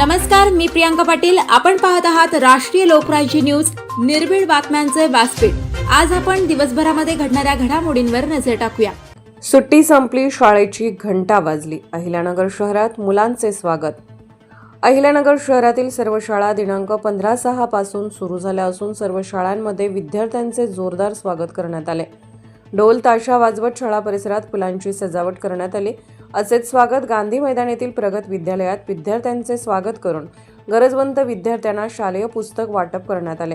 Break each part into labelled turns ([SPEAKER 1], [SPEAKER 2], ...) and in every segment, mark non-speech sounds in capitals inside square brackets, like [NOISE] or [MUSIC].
[SPEAKER 1] नमस्कार मी प्रियांका पाटील. आपण पाहत आहात राष्ट्रीय लोकराज्य न्यूज. निर्भीड बातम्यांचे व्यासपीठ. आज आपण दिवसभरामध्ये घडणाऱ्या घडामोडींवर नजर टाकूया.
[SPEAKER 2] सुट्टी संपली शाळेची घंटा वाजली. अहिल्यानगर शहरात मुलांचे स्वागत. अहिल्यानगर शहरातील सर्व शाळा दिनांक पंधरा सहा पासून सुरू झाल्या असून सर्व शाळांमध्ये विद्यार्थ्यांचे जोरदार स्वागत करण्यात आले. ढोल ताशा वाजवत शाळा परिसरात फुलांची सजावट करण्यात आली. असेच स्वागत गांधी मैदान येथील प्रगत विद्यालयात विद्यार्थ्यांचे स्वागत करून गरजवंत विद्यार्थ्यांना शालेय पुस्तक वाटप करण्यात आले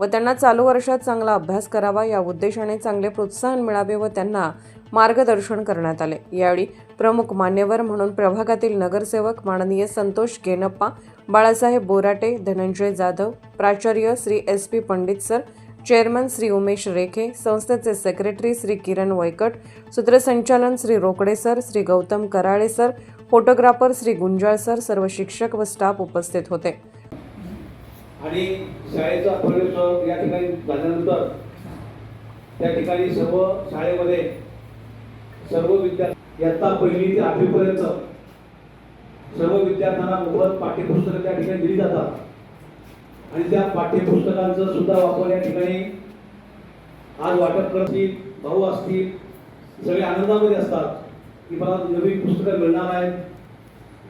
[SPEAKER 2] व त्यांना चालू वर्षात चांगला अभ्यास करावा या उद्देशाने चांगले प्रोत्साहन मिळावे व त्यांना मार्गदर्शन करण्यात आले. यावेळी प्रमुख मान्यवर म्हणून प्रभागातील नगरसेवक माननीय संतोष गेनप्पा बाळासाहेब बोराटे धनंजय जाधव प्राचार्य Shri S P Pandit sir chairman Shri Umesh Rekhe संस्थेचे सेक्रेटरी श्री किरण वैकट सूत्रसंचालन Shri Rokade sir Shri Gautam Karale sir photographer Shri Gunjal sir सर्व शिक्षक व स्टाफ उपस्थित होते.
[SPEAKER 3] आणि शाळेचा प्रवेशोत्सव या ठिकाणी झाल्यानंतर त्या ठिकाणी सर्व शाळेमध्ये सर्व विद्यार्थी इयत्ता पहिली ते आठवीपर्यंत सर्व विद्यार्थ्यांना मोफत पाठ्यपुस्तकं त्या ठिकाणी दिली जातात. आणि त्या पाठ्यपुस्तकांचा सुद्धा वापर या ठिकाणी आज वाटप करतील भाऊ असतील सगळे आनंदामध्ये असतात की मला नवीन पुस्तकं मिळणार आहेत.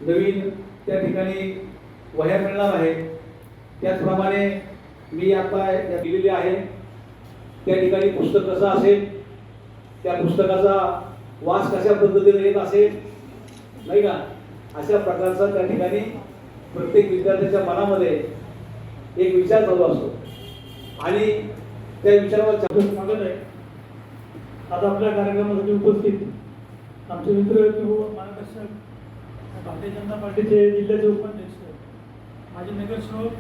[SPEAKER 3] नवीन त्या ठिकाणी वह्या मिळणार आहेत. त्याचप्रमाणे मी आता या दिलेली आहे. त्या ठिकाणी पुस्तक कसं असेल त्या पुस्तकाचा वास कशा पद्धतीने येत असेल नाही का? अशा प्रकारचा त्या ठिकाणी प्रत्येक विद्यार्थ्याच्या मनामध्ये एक विचार चालू असतो. आणि त्या विचारावर चा-
[SPEAKER 4] स्वागत आहे. आज आपल्या कार्यक्रमासाठी उपस्थित आमचे मित्र मार्गदर्शक भारतीय जनता पार्टीचे जिल्ह्याचे उपाध्यक्ष माजी नगरसेवक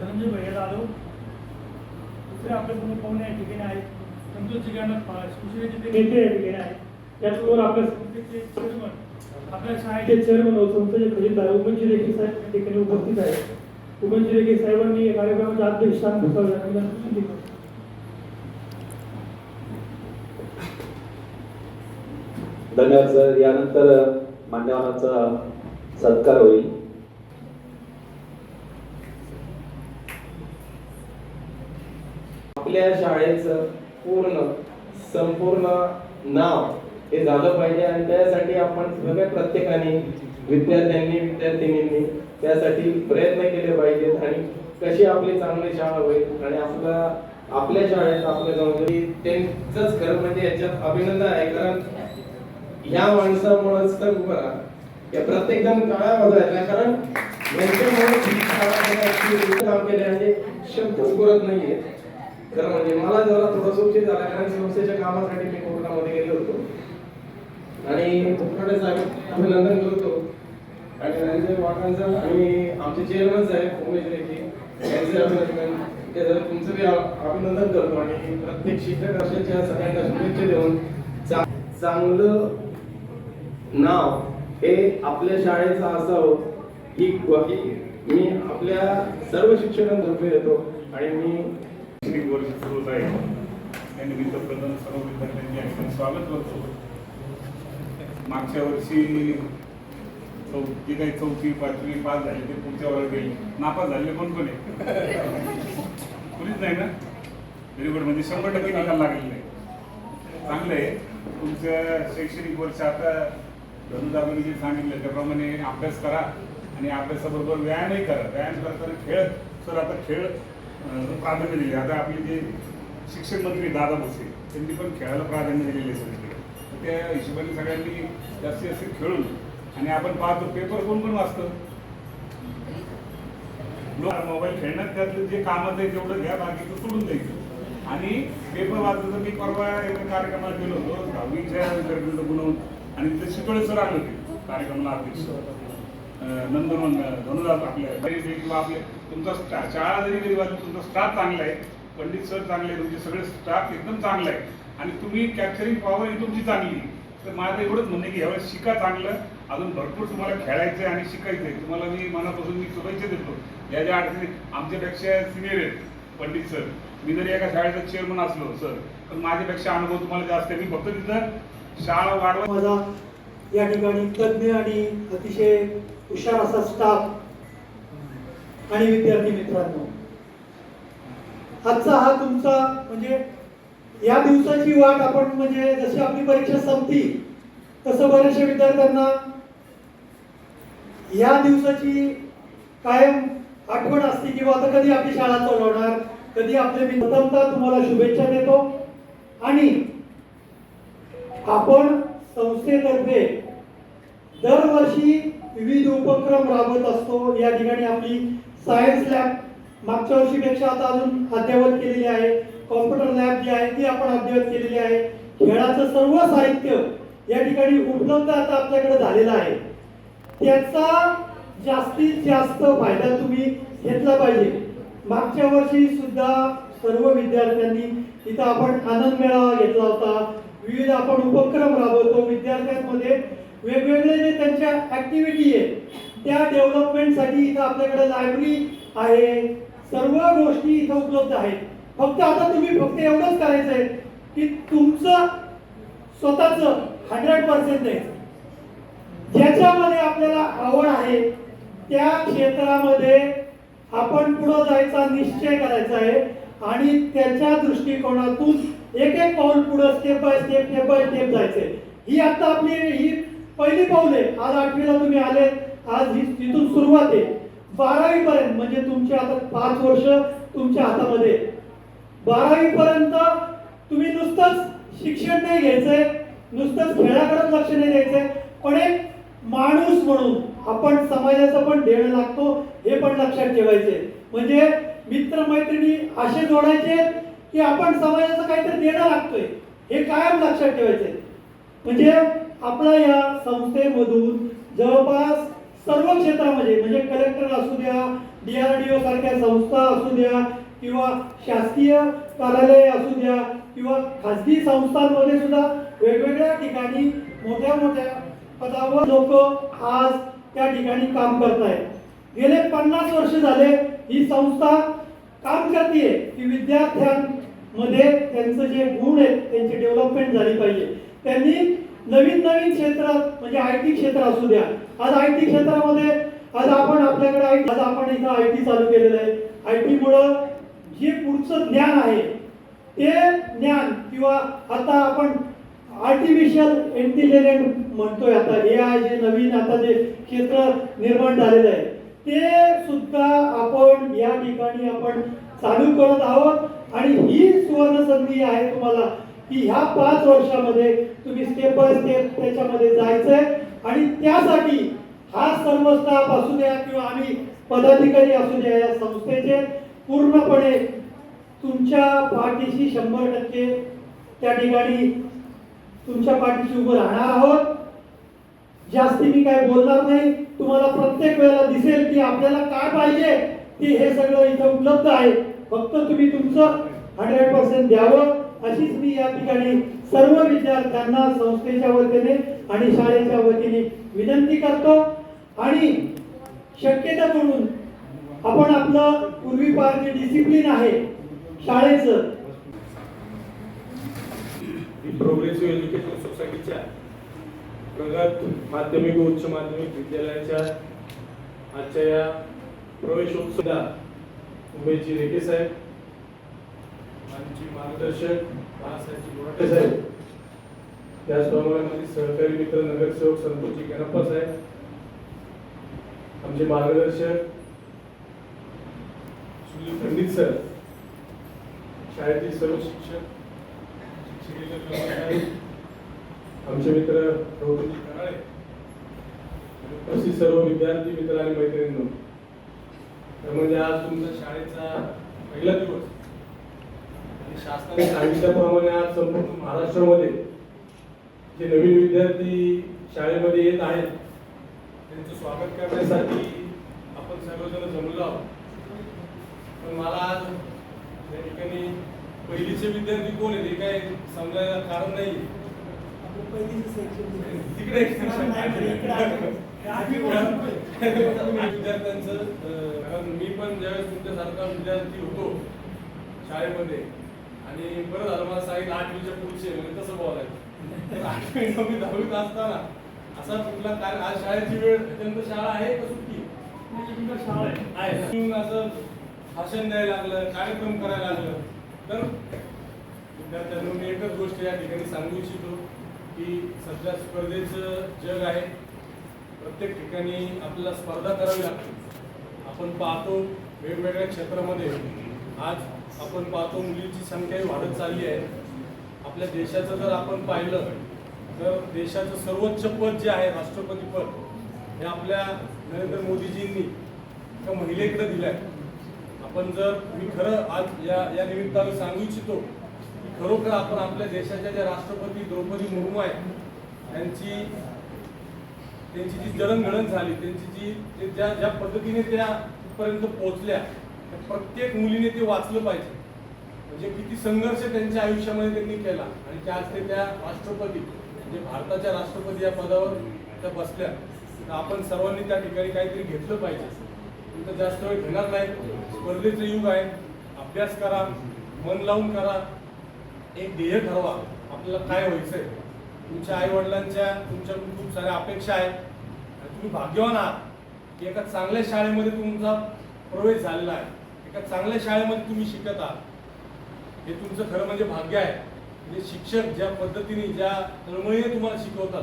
[SPEAKER 4] धनंजय भैया जाधव दुसरे आपल्यासमोर पाहुणे या ठिकाणी आहेत. संतोष जिगानक शिवसेनेचे नेते या ठिकाणी आहेत. त्याचबरोबर आपल्या संस्थेचे चेअरमन आपल्या शाळेचे चेअरमन व संस्थेचे खजिनदार उमेश देखील साहेब या ठिकाणी उपस्थित आहेत. रेखे साहेबांनी या कार्यक्रमाच्या अध्यक्षस्थान भूषवलं
[SPEAKER 5] धन्यवाद सर. यानंतर मान्यवरांचा सत्कार होईल.
[SPEAKER 6] आपल्या शाळेचं पूर्ण संपूर्ण नाव हे झालं पाहिजे आणि त्यासाठी आपण सगळ्या प्रत्येकाने विद्यार्थ्यांनी विद्यार्थिनींनी त्यासाठी प्रयत्न केले पाहिजेत आणि कशी आपली चांगली शाळा होईल आणि आपला आपल्या शाळेत आपल्या जबाबदारी त्यांचंच खरं म्हणजे याच्यात अभिनंदन आहे. कारण ह्या माणसामुळेच तर उभं या प्रत्येक जण काळा वाजायला कारण यांच्यामुळे काम केले म्हणजे शब्द उरत नाहीये. खरं म्हणजे मला जरा थोडा उशीर झाला. कारण संस्थेच्या कामासाठी मी कोकणामध्ये गेलो होतो. आणि कोकणाकडे साहेब अभिनंदन करतो आणि रणजय वाटांचं आणि आमचे चेअरमन साहेब उमेश रेखी यांचे अभिनंदन. त्याचं तुमचं बी अभिनंदन करतो आणि प्रत्येक शिक्षक अशाच्या सगळ्यांना शुभेच्छा देऊन चांगलं नाव हे आपल्या शाळेचं असावं ही ग्वाही मी आपल्या सर्व शिक्षकांतर्फे येतो आणि मी
[SPEAKER 7] शैक्षणिक वर्ष सुरू आहे त्यानिमित्त प्रधान सर्व विद्यार्थ्यांचे स्वागत करतो. मागच्या वर्षी चौ जे काही चौथी पाचवी पास झाले ते पुढच्या वर्गात गेले. नापास झालेले कोण कोण आहे? कुणीच नाही ना? व्हेरी गुड म्हणजे शंभर टक्के निकाल लागलेला नाही चांगलं आहे. तुमचं शैक्षणिक वर्ष आता धनुदाबांनी जे सांगितलं त्याप्रमाणे अभ्यास करा आणि अभ्यासाबरोबर व्यायामही करा. व्यायाम करताना खेळ सर आता खेळ. प्राधान्य दिले आता आपले जे शिक्षण मंत्री दादा भुसे त्यांनी पण खेळाला प्राधान्य दिलेले सर त्या हिशोबाने सगळ्यांनी जास्तीत जास्त खेळून आणि आपण पाहतो पेपर कोण पण वाचतं? लोक मोबाईल खेळण्यात त्यातलं जे कामात आहे तेवढं घ्या बाकीचं सोडून द्यायचं. आणि पेपर वाचलं मी परवा एका कार्यक्रमाला गेलो होतो दहावीच्या विद्यार्थ्यांना गुणवून आणि तिथे शितोळे सर आले होते कार्यक्रमाला अध्यक्ष. नंदनवन धनुदास आपले किंवा आपले तुमचा शाळा जरी गरीब तुमचा स्टाफ चांगला आहे पंडित सर चांगले तुमचे सगळे स्टाफ एकदम चांगला आहे. आणि तुम्ही कॅप्चरिंग पॉवर ही तुमची चांगली तर माझं एवढंच म्हणणं की ह्यावेळेस शिका चांगलं. अजून भरपूर तुम्हाला खेळायचं आहे आणि शिकायचं आहे तुम्हाला मी मनापासून मी शुभेच्छा देतो. या ज्या अडचणी आमच्यापेक्षा सिनियर आहेत पंडित सर मी जरी एका शाळेचा चेअरमन असलो सर पण माझ्यापेक्षा अनुभव तुम्हाला जास्त आहे. मी फक्त तिथं शाळा वाढवा.
[SPEAKER 4] माझा या ठिकाणी तज्ज्ञ आणि अतिशय हुशार असा स्टाफ आणि विद्यार्थी मित्रांनो आजचा हा तुमचा म्हणजे या दिवसाची वाट आपण म्हणजे जशी आपली परीक्षा संपती तसं बऱ्याचशा विद्यार्थ्यांना या दिवसाची कायम आठवण असते किंवा आता कधी आपली शाळा चालवणार कधी आपले मी प्रथमता तुम्हाला शुभेच्छा देतो. आणि आपण संस्थेतर्फे दरवर्षी विविध उपक्रम राबवत असतो. या ठिकाणी आपली सायन्स लॅब मागच्या वर्षीपेक्षा आता अजून अद्ययावत केलेली आहे. कॉम्प्युटर लॅब जी आहे ती आपण अद्ययावत केलेली आहे. खेळाचं सर्व साहित्य या ठिकाणी उपलब्ध आता आपल्याकडे झालेलं आहे. त्याचा जास्तीत जास्त फायदा तुम्ही घेतला पाहिजे. मागच्या वर्षी सुद्धा सर्व विद्यार्थ्यांनी इथं आपण आनंद मेळावा घेतला होता. विविध आपण उपक्रम राबवतो. विद्यार्थ्यांमध्ये वेगवेगळे जे त्यांच्या ऍक्टिव्हिटी आहे त्या डेव्हलपमेंटसाठी इथं आपल्याकडे लायब्ररी आहे. सर्व गोष्टी इथं उपलब्ध आहेत. फक्त आता तुम्ही फक्त एवढंच करायचं आहे की तुमचं स्वतःच हंड्रेड पर्सेंट द्यायचं ज्याच्यामध्ये आपल्याला आवड आहे त्या क्षेत्रामध्ये आपण पुढं जायचा निश्चय करायचा आहे आणि त्याच्या दृष्टिकोनातून एक एक पाऊल पुढे step by step step by step जायचंय. ही आता आपली ही पहिली पाऊल आहे. आज आठवीला तुम्ही आले आज ही तिथून सुरुवात आहे. बारावी पर्यंत म्हणजे तुमचे आता पाच वर्ष तुमच्या हातामध्ये बारावी पर्यंत तुम्ही नुसतंच शिक्षण नाही घ्यायचंय नुसतंच खेळाकडे लक्ष नाही द्यायचंय पण एक माणूस म्हणून आपण समाजाचं पण देणं लागतो हे पण लक्षात ठेवायचे म्हणजे मित्रमैत्रिणी असे जोडायचे की आपण समाजाचं काहीतरी देणं लागतोय हे कायम लक्षात ठेवायचे म्हणजे आपल्या या संस्थेमधून जवळपास सर्व क्षेत्रामध्ये म्हणजे कलेक्टर असू द्या डीआरडीओ सारख्या संस्था असू द्या किंवा शासकीय कार्यालय असू द्या किंवा खाजगी संस्थांमध्ये सुद्धा वेगवेगळ्या ठिकाणी मोठ्या मोठ्या पदावर लोक आज त्या ठिकाणी काम करत आहेत. गेले पन्नास वर्ष झाले ही संस्था काम करते की विद्यार्थ्यांमध्ये त्यांचं जे गुण आहेत त्यांची डेव्हलपमेंट झाली पाहिजे. त्यांनी नवीन नवीन क्षेत्रात म्हणजे आय टी क्षेत्र असू द्या. आज आय टी क्षेत्रामध्ये आज आपण आपल्याकडे आज आपण इथं आय टी चालू केलेलं आहे. आय टीमुळं जे पुढचं ज्ञान आहे. ते ज्ञान किंवा आता आपण आर्टिफिशियल इंटेलिजन्स म्हणतोय आता हे आय जे नवीन आता जे क्षेत्र निर्माण झालेलं आहे ते सुद्धा आपण या ठिकाणी आपण चालू करत आहोत. आणि ही सुवर्ण संधी आहे तुम्हाला की ह्या पाच वर्षामध्ये तुम्ही स्टेप बाय स्टेप त्याच्यामध्ये जायचंय. आणि त्यासाठी हा सर्व स्टाफ असू द्या किंवा आम्ही पदाधिकारी असू द्या या संस्थेचे पूर्णपणे तुमच्या पाठीशी शंभर टक्के त्या ठिकाणी तुमच्या पाठीशी उभं राहणार आहोत. जास्ती मी काय बोलणार नाही. तुम्हाला प्रत्येक वेळेला दिसेल की आपल्याला काय पाहिजे ते हे सगळं इथं उपलब्ध आहे. फक्त तुम्ही तुमचं हंड्रेड पर्सेंट द्यावं. अशीच मी या ठिकाणी सर्व विद्यार्थ्यांना संस्थेच्या वतीने आणि शाळेच्या वतीने विनंती करतो. आणि शक्यता म्हणून आपण आपलं पूर्वीपार जे डिसिप्लिन आहे. शाळेचं.
[SPEAKER 8] प्रोग्रेसिव्ह एज्युकेशन सोसायटीच्या प्रगत माध्यमिक व उच्च माध्यमिक विद्यालयाच्या आजच्या या प्रवेशोत्सव उमेशजी रेखे साहेब आमची मार्गदर्शक बाळासाहेबजी मोराटे साहेब त्याचप्रमाणे माझे सहकारी मित्र नगरसेवक संतोषजी गणप्पा साहेब आमचे मार्गदर्शक पंडित सर शाळेतील सर्व शिक्षक शिक्षकेतर आमचे मित्र प्रभूजी कराळे आणि सर्व विद्यार्थी मित्र आणि मैत्रिणींनो तर म्हणजे आज तुमचा शाळेचा पहिला दिवस. आणि शासनाने सांगितल्याप्रमाणे आज संपूर्ण महाराष्ट्रामध्ये जे नवीन विद्यार्थी शाळेमध्ये येत आहेत त्यांचं स्वागत करण्यासाठी आपण सर्वजण जमलो आहोत. पण मला आज या ठिकाणी पहिलीचे विद्यार्थी कोण आहेत हे काय समजायला कारण नाही. तिकडे [LAUGHS] विद्यार्थ्यांचं कारण मी पण ज्यावेळेस तुमच्यासारखा विद्यार्थी होतो शाळेमध्ये आणि बरं झालं मला सांगितलं आठवीच्या पुढचे म्हणजे तसं बोलायचं. आठवी नववी दहावीत असताना असा कुठला काय आज शाळेची वेळ अत्यंत शाळा आहे का सुट्टी?
[SPEAKER 4] शाळा आहे.
[SPEAKER 8] असं भाषण द्यायला लागलं कार्यक्रम करायला लागलं. तर विद्यार्थ्यांना मी एकच गोष्ट या ठिकाणी सांगू इच्छितो की सध्या स्पर्धेचं जग आहे. प्रत्येक ठिकाणी आपल्याला स्पर्धा करावी लागते. आपण पाहतो वेगवेगळ्या क्षेत्रामध्ये आज आपण पाहतो मुलींची संख्याही वाढत चालली आहे. आपल्या देशाचं जर आपण पाहिलं तर देशाचं सर्वोच्च पद जे आहे राष्ट्रपती पद हे आपल्या नरेंद्र मोदीजींनी एका महिलेकडे दिलं आहे आपण जर मी खरं आज या या निमित्तानं सांगू इच्छितो की खरोखर आपण आपल्या देशाच्या ज्या राष्ट्रपती द्रौपदी मुर्मू आहेत त्यांची त्यांची जी जडणघडण झाली त्यांची जी ते ज्या ज्या पद्धतीने त्या पोहोचल्या त्या प्रत्येक मुलीने ते वाचलं पाहिजे. म्हणजे किती संघर्ष त्यांच्या आयुष्यामध्ये त्यांनी केला आणि त्या आज ते त्या राष्ट्रपती म्हणजे भारताच्या राष्ट्रपती या पदावर त्या बसल्या. तर आपण सर्वांनी त्या ठिकाणी काहीतरी घेतलं पाहिजे. तुमचा जास्त वेळ घेणार नाही. स्पर्धेचं युग आहे. अभ्यास करा मन लावून करा. एक ध्येय ठरवा. आपल्याला काय व्हायचंय? तुमच्या आईवडिलांच्या तुमच्या तुमच्याकडून खूप साऱ्या अपेक्षा आहेत. तुम्ही भाग्यवान आहात. की एका चांगल्या शाळेमध्ये तुमचा प्रवेश झालेला आहे. एका चांगल्या शाळेमध्ये तुम्ही शिकत आहात. हे तुमचं खरं म्हणजे भाग्य आहे. म्हणजे शिक्षक ज्या पद्धतीने ज्या तळमळीने तुम्हाला शिकवतात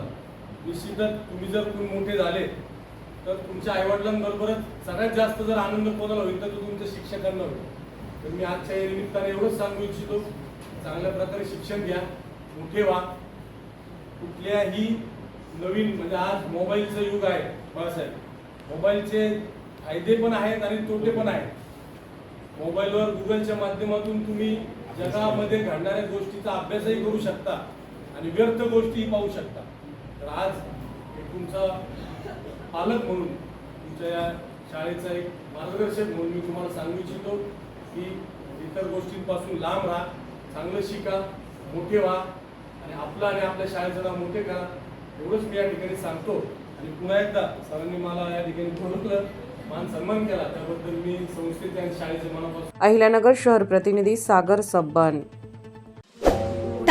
[SPEAKER 8] निश्चितच तुम्ही जर कोण मोठे झाले तर तुमच्या आईवडिलांबरोबरच सगळ्यात जास्त जर आनंद कोणाला होईल तर तो तुमच्या शिक्षकांना होईल. तर मी आजच्या या निमित्ताने एवढंच सांगू इच्छितो चांगल्या प्रकारे शिक्षण घ्या मोठे व्हा. कुठल्याही नवीन म्हणजे आज मोबाईलचं युग आहे बाळासाहेब. मोबाईलचे फायदे पण आहेत आणि तोटे पण आहेत. मोबाईलवर गुगलच्या माध्यमातून तुम्ही जगामध्ये घडणाऱ्या गोष्टीचा अभ्यासही करू शकता आणि व्यर्थ गोष्टीही पाहू शकता. तर आज एक तुमचा पालक म्हणून तुमच्या या शाळेचा एक मार्गदर्शक म्हणून मी तुम्हाला सांगू इच्छितो की इतर गोष्टींपासून लांब राहा चांगलं शिका मोठे व्हा आणि आपलं आणि आपल्या शाळेचं नाव मोठे करा. एवढंच मी या ठिकाणी सांगतो. आणि पुन्हा एकदा सरांनी मला या ठिकाणी बोलवलं मान सन्मान केला. त्याबद्दल मी संस्थेचे आणि शाळेचे मनापासून
[SPEAKER 2] अहिल्यानगर शहर प्रतिनिधी सागर सब्बन.